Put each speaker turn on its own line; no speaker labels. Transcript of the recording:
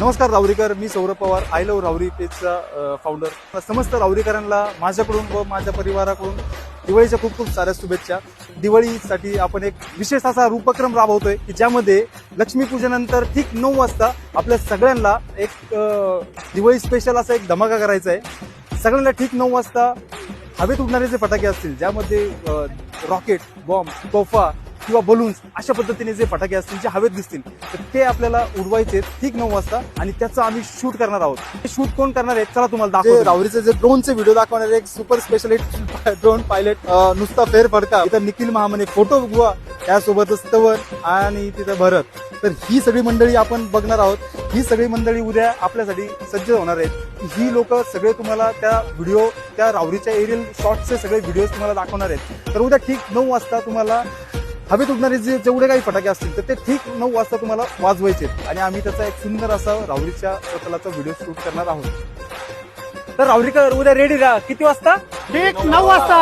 नमस्कार रावरीकर. मी Saurabh Pawar. I love Rawari पेजचा फाउंडर समस्त रावरीकरांना माझ्याकडून व माझ्या परिवाराकडून दिवाळीच्या खूप खूप साऱ्या शुभेच्छा. दिवाळीसाठी आपण एक विशेष असा उपक्रम राबवतोय की ज्यामध्ये लक्ष्मीपूजनानंतर ठीक नऊ वाजता आपल्या सगळ्यांना एक दिवाळी स्पेशल असा एक धमाका करायचा आहे. सगळ्यांना ठीक नऊ वाजता हवेत उडणारे जे फटाके असतील ज्यामध्ये रॉकेट बॉम्ब तोफा किंवा बलून्स अशा पद्धतीने जे फटाके असतील जे हवेत दिसतील तर ते आपल्याला उडवायचे ठीक नऊ वाजता आणि त्याचं आम्ही शूट करणार आहोत. हे शूट कोण करणार आहे? चला तुम्हाला दाखवतो. रावरीचे जे ड्रोनचे व्हिडिओ दाखवणारे एक सुपर स्पेशलिस्ट ड्रोन पायलट नुसता फेर फडका इथं निखिल महामने फोटो बुवा त्यासोबतच तवर आणि तिथं भरत. तर ही सगळी मंडळी आपण बघणार आहोत. ही सगळी मंडळी उद्या आपल्यासाठी सज्ज होणार आहेत. ही लोक सगळे तुम्हाला त्या व्हिडिओ त्या रावरीच्या एरियल शॉर्टचे सगळे व्हिडिओ तुम्हाला दाखवणार आहेत. तर उद्या ठीक नऊ वाजता तुम्हाला हवेत उडणारे जे जेवढे काही फटाके असतील तर ते ठीक नऊ वाजता तुम्हाला वाजवायचे आणि आम्ही त्याचा एक सुंदर असा रावरीच्या प्रतलाचा व्हिडिओ शूट करणार आहोत. तर रावरीकर उद्या रेडी राहा किती वाजता?
ठीक नऊ वाजता.